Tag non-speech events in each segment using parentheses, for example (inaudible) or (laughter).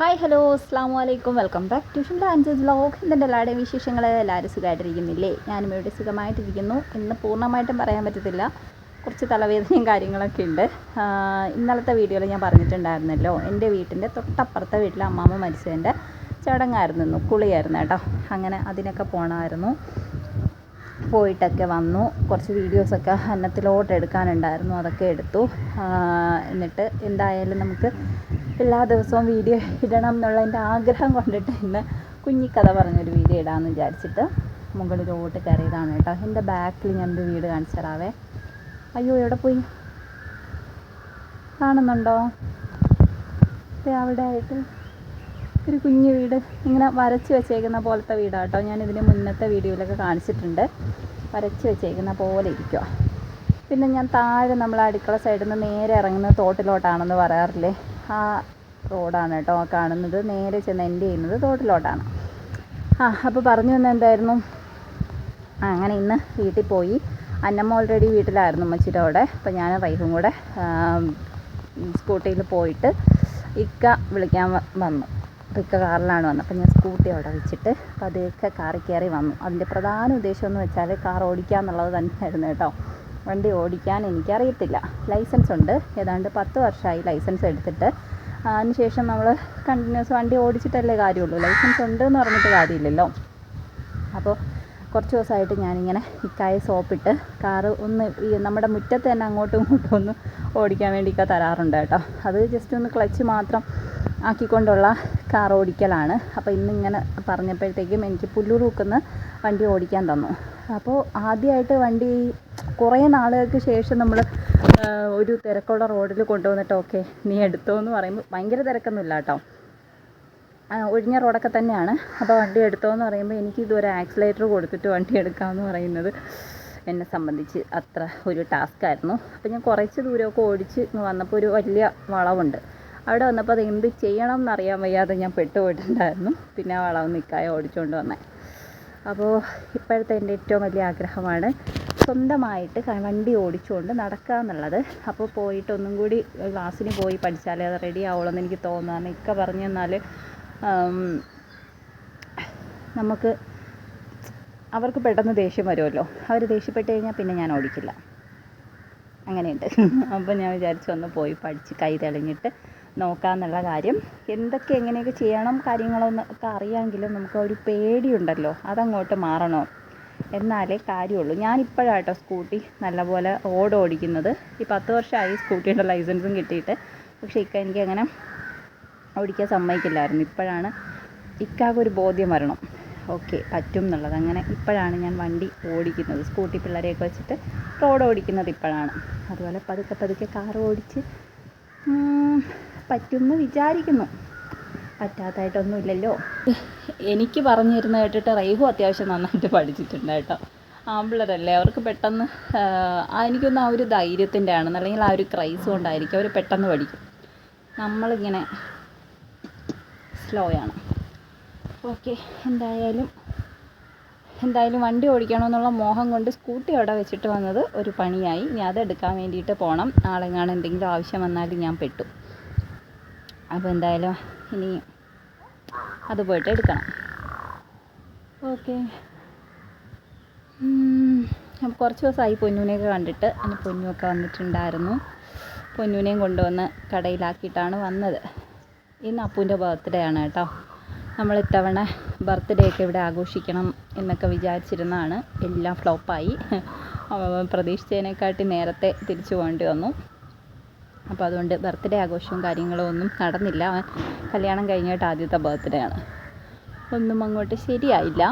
Hi hello അസ്സാം വലൈക്കും welcome back tuition dance blog ഇതിന്റെ എല്ലാവരുടെയും വിശേഷങ്ങൾ എല്ലാവരും സുഖമായിട്ടിരിക്കുന്നില്ലേ ഞാനും ഇവിടെ സുഖമായിട്ടിരിക്കുന്നു. ഇന്ന് പൂർണമായിട്ടും പറയാൻ പറ്റത്തില്ല. കുറച്ച് തലവേദനയും കാര്യങ്ങളൊക്കെ ഉണ്ട്. ഇന്നലത്തെ വീഡിയോയിൽ ഞാൻ പറഞ്ഞിട്ടുണ്ടായിരുന്നല്ലോ എന്റെ വീട്ടിന്റെ തൊട്ടപ്പുറത്തെ വീട്ടിലെ അമ്മാമ്മ മരിച്ചതിന്റെ ചടങ്ങായിരുന്നു കുളിയായിരുന്നു കേട്ടോ. അങ്ങനെ അതിനൊക്കെ പോകണമായിരുന്നു പോയിട്ടൊക്കെ വന്നു. കുറച്ച് വീഡിയോസൊക്കെ അന്നത്തിലോട്ട് എടുക്കാനുണ്ടായിരുന്നു അതൊക്കെ എടുത്തു. എന്നിട്ട് എന്തായാലും നമുക്ക് എല്ലാ ദിവസവും വീഡിയോ ഇടണം എന്നുള്ള എന്റെ ആഗ്രഹം കൊണ്ടിട്ട് ഇന്ന് കുഞ്ഞിക്കഥ പറഞ്ഞൊരു വീഡിയോ ഇടാമെന്ന് വിചാരിച്ചിട്ട് മുകളിലോട്ട് കയറിയതാണ് കേട്ടോ. എന്റെ ബാക്കിൽ ഞാൻ ഞാനൊരു വീട് കാണിച്ചു തരാവേ അയ്യോ എവിടെ പോയി? കാണുന്നുണ്ടോ? അവിടെ ആയിട്ട് ഒരു കുഞ്ഞു വീട്. ഇങ്ങനെ വരച്ച് വെച്ചേക്കുന്ന പോലത്തെ വീടാട്ടോ ഞാൻ ഇതിന് മുന്നത്തെ വീഡിയോയിലൊക്കെ കാണിച്ചിട്ടുണ്ട്. വരച്ച് വെച്ചേക്കുന്ന പോലെ ഇരിക്കുക പിന്നെ ഞാൻ താഴെ നമ്മൾ അടുക്കള സൈഡിൽ നിന്ന് നേരെ ഇറങ്ങുന്ന തോട്ടിലോട്ടാണെന്ന് പറയാറില്ലേ? ആ റോഡാണ് കേട്ടോ കാണുന്നത്. നേരെ ചെന്ന് എന്റെ ചെയ്യുന്നത് തോട്ടിലോട്ടാണ്. ആ അപ്പോൾ പറഞ്ഞു വന്ന എന്തായിരുന്നു? അങ്ങനെ ഇന്ന് വീട്ടിൽ പോയി. അന്നമ്മ ഓൾറെഡി വീട്ടിലായിരുന്നു അമ്മച്ചിയുടെ അവിടെ. അപ്പോൾ ഞാൻ റൈഫും കൂടെ സ്കൂട്ടിയിൽ പോയിട്ട് ഇക്ക വിളിക്കാൻ വന്നു. അപ്പോൾ ഇക്ക കാറിലാണ് വന്നത്. അപ്പോൾ ഞാൻ സ്കൂട്ടി അവിടെ വെച്ചിട്ട് പതുക്കെ കാറിൽ കയറി വന്നു. അതിന്റെ പ്രധാന ഉദ്ദേശം എന്ന് വെച്ചാൽ കാർ ഓടിക്കുക എന്നുള്ളത് തന്നെയായിരുന്നു കേട്ടോ. വണ്ടി ഓടിക്കാൻ എനിക്കറിയത്തില്ല. ലൈസൻസ് ഉണ്ട്. ഏതാണ്ട് പത്ത് വർഷമായി ലൈസൻസ് എടുത്തിട്ട്. അതിനുശേഷം നമ്മൾ കണ്ടിന്യൂസ് വണ്ടി ഓടിച്ചിട്ടല്ലേ കാര്യമുള്ളൂ. ലൈസൻസ് ഉണ്ട് എന്ന് പറഞ്ഞിട്ട് കാര്യമില്ലല്ലോ. അപ്പോൾ കുറച്ച് ദിവസമായിട്ട് ഞാനിങ്ങനെ ഇക്കായ സോപ്പിട്ട് കാറ് ഒന്ന് ഈ നമ്മുടെ മുറ്റത്ത് തന്നെ അങ്ങോട്ടും ഇങ്ങോട്ടും ഒന്ന് ഓടിക്കാൻ വേണ്ടിയൊക്കെ തരാറുണ്ട് കേട്ടോ. അത് ജസ്റ്റ് ഒന്ന് ക്ലച്ച് മാത്രം ആക്കിക്കൊണ്ടുള്ള കാർ ഓടിക്കലാണ്. അപ്പോൾ ഇന്നിങ്ങനെ പറഞ്ഞപ്പോഴത്തേക്കും എനിക്ക് പുല്ലൂറുക്കുന്ന് വണ്ടി ഓടിക്കാൻ തന്നു. അപ്പോൾ ആദ്യമായിട്ട് വണ്ടി കുറേ നാളുകൾക്ക് ശേഷം നമ്മൾ ഒരു തിരക്കുള്ള റോഡിൽ കൊണ്ടുവന്നിട്ട് ഓക്കെ നീ എടുത്തോ എന്ന് പറയുമ്പോൾ ഭയങ്കര തിരക്കൊന്നുമില്ല കേട്ടോ. ഒഴിഞ്ഞ റോഡൊക്കെ തന്നെയാണ്. അപ്പോൾ വണ്ടി എടുത്തോ എന്ന് പറയുമ്പോൾ എനിക്ക് ഇതുവരെ ആക്സിലേറ്റർ കൊടുത്തിട്ട് വണ്ടി എടുക്കാമെന്ന് പറയുന്നത് എന്നെ സംബന്ധിച്ച് അത്ര ഒരു ടാസ്ക് ആയിരുന്നു. അപ്പോൾ ഞാൻ കുറച്ച് ദൂരമൊക്കെ ഓടിച്ച് വന്നപ്പോൾ ഒരു വലിയ വളവുണ്ട്. അവിടെ വന്നപ്പോൾ അത് എന്ത് ചെയ്യണം എന്നറിയാൻ വയ്യാതെ ഞാൻ പെട്ടുപോയിട്ടുണ്ടായിരുന്നു. പിന്നെ ആ വളവ് നിൽക്കായ ഓടിച്ചുകൊണ്ട് വന്നേ. അപ്പോൾ ഇപ്പോഴത്തെ എന്റെ ഏറ്റവും വലിയ ആഗ്രഹമാണ് സ്വന്തമായിട്ട് വണ്ടി ഓടിച്ചുകൊണ്ട് നടക്കുക എന്നുള്ളത് അപ്പോൾ പോയിട്ട് ഒന്നും കൂടി ക്ലാസ്സിന് പോയി പഠിച്ചാലേ അത് റെഡി ആവുള്ളൂ എന്ന് എനിക്ക് തോന്നുന്നു. ഇക്ക പറഞ്ഞു തന്നാൽ നമുക്ക് അവർക്ക് പെട്ടെന്ന് ദേഷ്യം വരുമല്ലോ. അവർ ദേഷ്യപ്പെട്ട് കഴിഞ്ഞാൽ പിന്നെ ഞാൻ ഓടിക്കില്ല. അങ്ങനെയുണ്ട്. (laughs) അപ്പോൾ ഞാൻ വിചാരിച്ചു ഒന്ന് പോയി പഠിച്ച് കൈ തെളിഞ്ഞിട്ട് നോക്കാമെന്നുള്ള കാര്യം. എന്തൊക്കെ എങ്ങനെയൊക്കെ ചെയ്യണം കാര്യങ്ങളൊന്നൊക്കെ അറിയാമെങ്കിലും നമുക്ക് ഒരു പേടിയുണ്ടല്ലോ. അതങ്ങോട്ട് മാറണോ? എന്നാലേ കാര്യമുള്ളൂ. ഞാനിപ്പോഴാട്ടോ സ്കൂട്ടി നല്ലപോലെ ഓട് ഓടിക്കുന്നത് ഈ പത്ത് വർഷമായി സ്കൂട്ടിയുടെ ലൈസൻസും കിട്ടിയിട്ട്. പക്ഷേ ഇക്ക എനിക്ക് അങ്ങനെ ഓടിക്കാൻ സമ്മതിക്കില്ലായിരുന്നു. ഇപ്പോഴാണ് ഇക്കാക്കൊരു ബോധ്യം വരണം. ഓക്കെ പറ്റും എന്നുള്ളത്. അങ്ങനെ ഇപ്പോഴാണ് ഞാൻ വണ്ടി ഓടിക്കുന്നത്. സ്കൂട്ടി പിള്ളേരെയൊക്കെ വെച്ചിട്ട് റോഡ് ഓടിക്കുന്നത് ഇപ്പോഴാണ്. അതുപോലെ പതുക്കെ പതുക്കെ കാർ ഓടിച്ച് പറ്റുമെന്ന് വിചാരിക്കുന്നു. പറ്റാത്തതായിട്ടൊന്നുമില്ലല്ലോ എനിക്ക് പറഞ്ഞു തരുന്ന കേട്ടിട്ട് റൈഹു അത്യാവശ്യം നന്നായിട്ട് പഠിച്ചിട്ടുണ്ട് കേട്ടോ. ആമ്പിളരല്ലേ അവർക്ക് പെട്ടെന്ന് എനിക്കൊന്ന് ആ ഒരു ധൈര്യത്തിന്റെ ആണ് അല്ലെങ്കിൽ ആ ഒരു ക്രൈസ് കൊണ്ടായിരിക്കും അവർ പെട്ടെന്ന് പഠിക്കും. നമ്മളിങ്ങനെ സ്ലോ ആണ്. ഓക്കെ എന്തായാലും എന്തായാലും വണ്ടി ഓടിക്കണമെന്നുള്ള മോഹം കൊണ്ട് സ്കൂട്ടി അവിടെ വെച്ചിട്ട് വന്നത് ഒരു പണിയായി. ഇനി അതെടുക്കാൻ വേണ്ടിയിട്ട് പോകണം നാളെങ്ങാനും എന്തെങ്കിലും ആവശ്യം വന്നാൽ ഞാൻ പെട്ടു. അപ്പോൾ എന്തായാലും ഇനി അത് പോയിട്ട് എടുക്കണം. ഓക്കെ. അപ്പോൾ കുറച്ച് ദിവസമായി പൊന്നൂനെയൊക്കെ കണ്ടിട്ട്. അതിന് പൊന്നുമൊക്കെ വന്നിട്ടുണ്ടായിരുന്നു. പൊന്നൂനെയും കൊണ്ടുവന്ന് കടയിലാക്കിയിട്ടാണ് വന്നത്. ഇന്ന് അപ്പൂന്റെ ബർത്ത്ഡേ ആണ് കേട്ടോ. നമ്മൾ ഇത്തവണ ബർത്ത്ഡേ ഒക്കെ ഇവിടെ ആഘോഷിക്കണം എന്നൊക്കെ വിചാരിച്ചിരുന്നതാണ്. എല്ലാം ഫ്ലോപ്പായി പ്രതീക്ഷിച്ചതിനെക്കാട്ടി നേരത്തെ തിരിച്ചു പോകേണ്ടി വന്നു അപ്പോൾ അതുകൊണ്ട് ബർത്ത്ഡേ ആഘോഷവും കാര്യങ്ങളും ഒന്നും നടന്നില്ല. അവൻ കല്യാണം കഴിഞ്ഞിട്ട് ആദ്യത്തെ ബർത്ത്ഡേ ആണ്. ഒന്നും അങ്ങോട്ട് ശരിയായില്ല.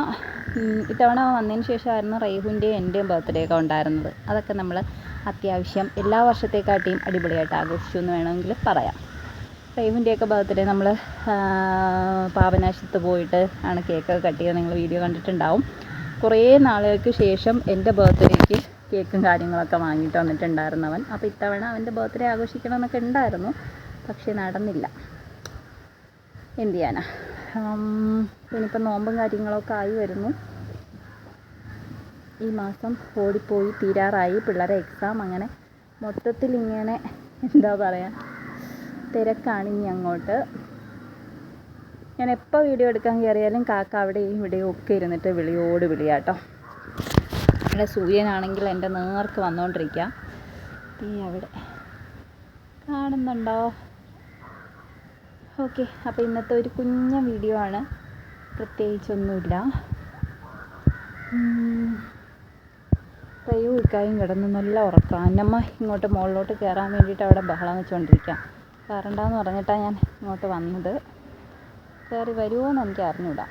ഇത്തവണ വന്നതിന് ശേഷമായിരുന്നു റൈഹുവിന്റെയും എന്റെയും ബർത്ത്ഡേ ഒക്കെ ഉണ്ടായിരുന്നത്. അതൊക്കെ നമ്മൾ അത്യാവശ്യം എല്ലാ വർഷത്തെക്കാട്ടിയും അടിപൊളിയായിട്ട് ആഘോഷിച്ചു എന്ന് വേണമെങ്കിൽ പറയാം. റൈഹുവിന്റെയൊക്കെ ബർത്ത്ഡേ നമ്മൾ പാപനാശത്ത് പോയിട്ട് ആണ് കേക്കൊക്കെ കട്ട് നിങ്ങൾ വീഡിയോ കണ്ടിട്ടുണ്ടാവും. കുറേ നാളുകൾക്ക് ശേഷം എന്റെ ബർത്ത്ഡേക്ക് കേക്കും കാര്യങ്ങളൊക്കെ വാങ്ങിയിട്ട് വന്നിട്ടുണ്ടായിരുന്നവൻ. അപ്പോൾ ഇത്തവണ അവന്റെ ബർത്ത്ഡേ ആഘോഷിക്കണമെന്നൊക്കെ ഉണ്ടായിരുന്നു. പക്ഷേ നടന്നില്ല. എന്ത് ചെയ്യാനാ? ഇനിയിപ്പോൾ നോമ്പും കാര്യങ്ങളൊക്കെ ആയി വരുന്നു. ഈ മാസം ഓടിപ്പോയി തീരാറായി. പിള്ളേരെ എക്സാം അങ്ങനെ മൊത്തത്തിൽ ഇങ്ങനെ എന്താ പറയുക തിരക്കാണ് ഇനി അങ്ങോട്ട്. ഞാൻ എപ്പോൾ വീഡിയോ എടുക്കാൻ കയറിയാലും കാക്ക അവിടെയും ഇവിടെയും ഒക്കെ ഇരുന്നിട്ട് വിളിയോട് വിളിയാട്ടോ. ഇവിടെ സൂര്യനാണെങ്കിൽ എന്റെ നേർക്ക് വന്നുകൊണ്ടിരിക്കുക ഈ അവിടെ കാണുന്നുണ്ടോ? ഓക്കെ അപ്പോൾ ഇന്നത്തെ ഒരു കുഞ്ഞ വീഡിയോ ആണ്. പ്രത്യേകിച്ചൊന്നുമില്ല. കൈ ഇക്കായും കിടന്ന് നല്ല ഉറക്കം. അന്നമ്മ ഇങ്ങോട്ട് മുകളിലോട്ട് കയറാൻ വേണ്ടിയിട്ട് അവിടെ ബഹളം വെച്ചുകൊണ്ടിരിക്കാം കയറണ്ടെന്ന് പറഞ്ഞിട്ടാണ് ഞാൻ ഇങ്ങോട്ട് വന്നത്. കയറി വരുമോ എന്ന് എനിക്ക് അറിഞ്ഞൂടാ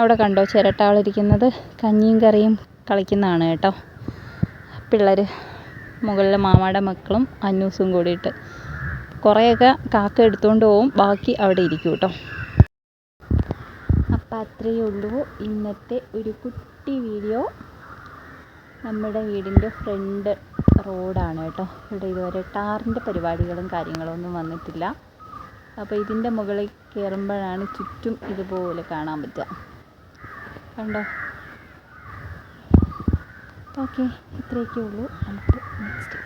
അവിടെ കണ്ടോ ചിരട്ടകളിരിക്കുന്നത്? കഞ്ഞിയും കറിയും കളിക്കുന്നതാണ് കേട്ടോ. പിള്ളേർ മുകളിൽ മാമാടെ മക്കളും അന്നൂസും കൂടിയിട്ട്. കുറേയൊക്കെ കാക്ക എടുത്തുകൊണ്ട് പോവും ബാക്കി അവിടെ ഇരിക്കും കേട്ടോ. അപ്പം അത്രയേ ഉള്ളൂ. ഇന്നത്തെ ഒരു കുട്ടി വീഡിയോ. നമ്മുടെ വീടിന്റെ ഫ്രണ്ട് റോഡാണ് കേട്ടോ. ഇവിടെ ഇതുവരെ ടാറിന്റെ പരിപാടികളും കാര്യങ്ങളും ഒന്നും വന്നിട്ടില്ല. അപ്പോൾ ഇതിന്റെ മുകളിൽ കയറുമ്പോഴാണ് ചുറ്റും ഇതുപോലെ കാണാൻ പറ്റുക. കണ്ടോ? ഓക്കെ ഇത്രയൊക്കെ ഉള്ളൂ നമുക്ക് നെക്സ്റ്റ്